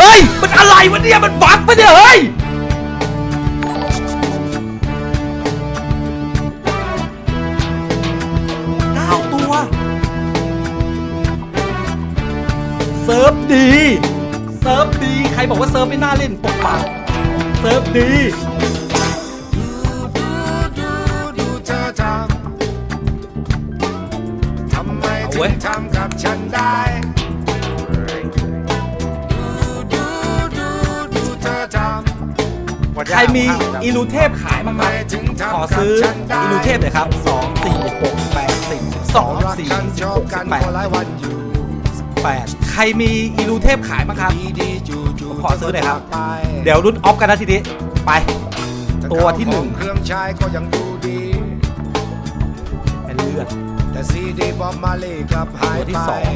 เฮ้ย มันอะไรวะเนี่ย มันบั๊กปะเนี่ย เฮ้ย เก้าตัว เซิร์ฟดี เซิร์ฟดี ใครบอกว่าเซิร์ฟไม่น่าเล่นปกปากเซิร์ฟดี ดูเธอทำทำไมเอาถึเว้ยงทำกับฉันได้ดูำใครมีอีลูเทพขายบ้างทำคไมรับถึงทำขอกับซื้อฉันได้อีลูเทพเลยครับ2 4 6 8 10 2รัก4กันชอบกัน6ก็หลายวันอยู่8ใครมีอีลูเทพขายบ้างครับดีดีจูจูผมขอซื้อหน่อยครับไปเดี๋ยวรุ่นออฟกันนะทีนี้ ไป ตัวที่หนึ่งเครื่องใช้ก็ยังดูดีเป็นเลือดแต่ซีดีบอมมาเล่กลับหายตัวที่ไปสอง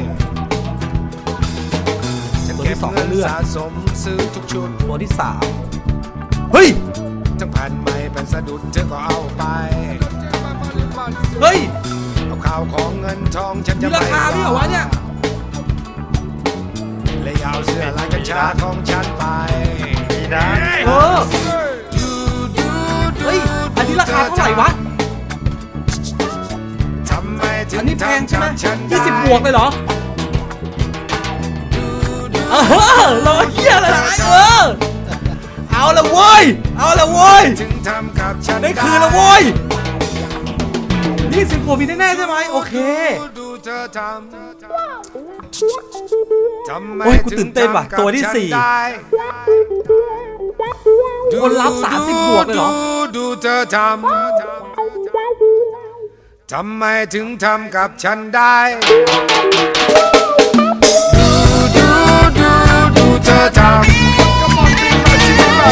ฉันตัวเก็ที่บสองเงินเลือดสะสมซื้อทุกชุดตัวที่3 เฮ้ยทั้งแผ่นใหม่แผ่นสะดุดเธอก็เอาไป เฮ้ย เอาข่าวของเงินทองฉันจะมีราคาด้วยเหรอวะเนี่ยเลยเอาเสื้อลายกัญชาของฉันไปดีนะเออดูดูดูเฮ้ย อันนี้ราคาเท่าไหร่วะ ทำไมถึอังนนี้แพงใช่ไหมทำกับฉันได้ ยี่สิบบวกเลยเหรอดูดูเออรอเฮียอะไรล่ะเออเอาละ เว้ยเอาละเว้ยถึงทำกับฉันได้คืนละเว้ยยี่สิบกว่ามีแน่ๆใช่ไหมโอเคดูดูเธอทำทำไมโอ้ยกูตื่นเต้นว่ะถึงทำกับตัวที่ฉันสี่ได้คนรับ30บวกเลยเหรอดูดูเธอทำทำไมถึงทำกับฉันได้ดู